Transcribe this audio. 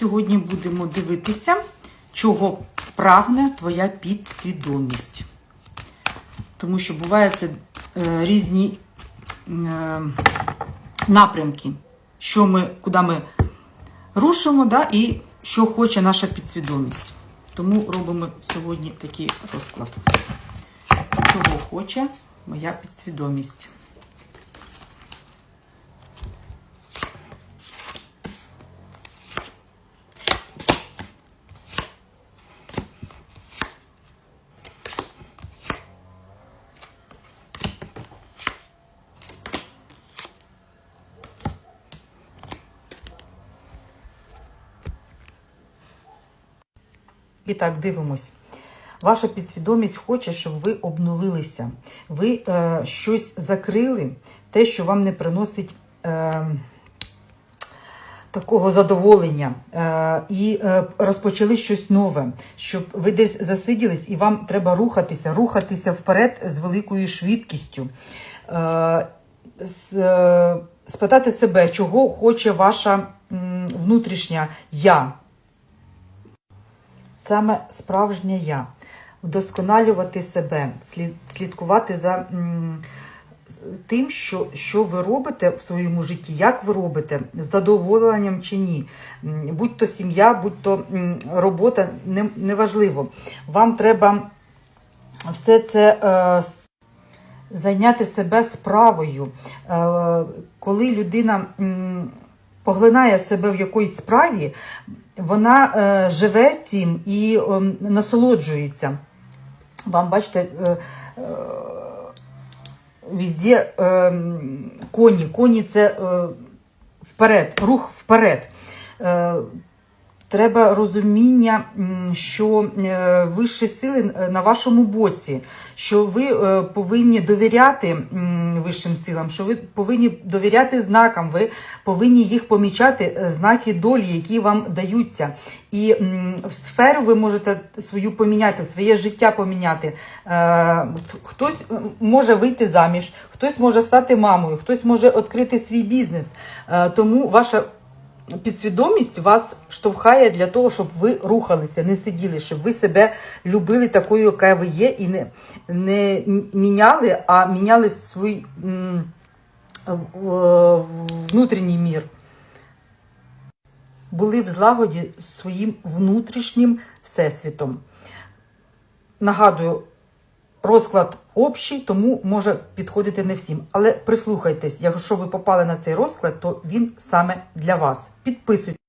Сьогодні будемо дивитися, чого прагне твоя підсвідомість. Тому що бувають це е, різні е, напрямки, що ми, куди ми рушимо, да, і що хоче наша підсвідомість. Тому робимо сьогодні такий розклад. Чого хоче моя підсвідомість. І так, дивимось. Ваша підсвідомість хоче, щоб ви обнулилися. Ви е, щось закрили, те, що вам не приносить е, такого задоволення, е, і е, розпочали щось нове, щоб ви десь засиділись, і вам треба рухатися, рухатися вперед з великою швидкістю. Е, з, е, спитати себе, чого хоче ваша внутрішня я саме справжнє я, вдосконалювати себе, слідкувати за тим, що, що ви робите в своєму житті, як ви робите, з задоволенням чи ні. Будь то сім'я, будь то робота, не- неважливо. Вам треба все це. е, Зайняти себе справою. Е, Коли людина поглинає себе в якоїсь справі, вона е, живе цим і е, насолоджується. Вам бачите, е, е, везде е, коні. Коні це е, вперед, рух вперед. Е, Треба розуміння, що е, вищі сили е, на вашому боці, що ви е, повинні довіряти вищим силам, що ви повинні довіряти знакам, ви повинні їх помічати, знаки долі, які вам даються. І в сферу ви можете свою поміняти, своє життя поміняти. Хтось може вийти заміж, хтось може стати мамою, хтось може відкрити свій бізнес. Тому ваша підсвідомість вас штовхає для того, щоб ви рухалися, не сиділи, щоб ви себе любили такою, яка ви є, і не, не міняли, а міняли свій внутрішній мір. Були в злагоді своїм внутрішнім всесвітом. Нагадую, розклад общий, тому може підходити не всім. Але прислухайтесь, якщо ви попали на цей розклад, то він саме для вас. Підписуйтесь.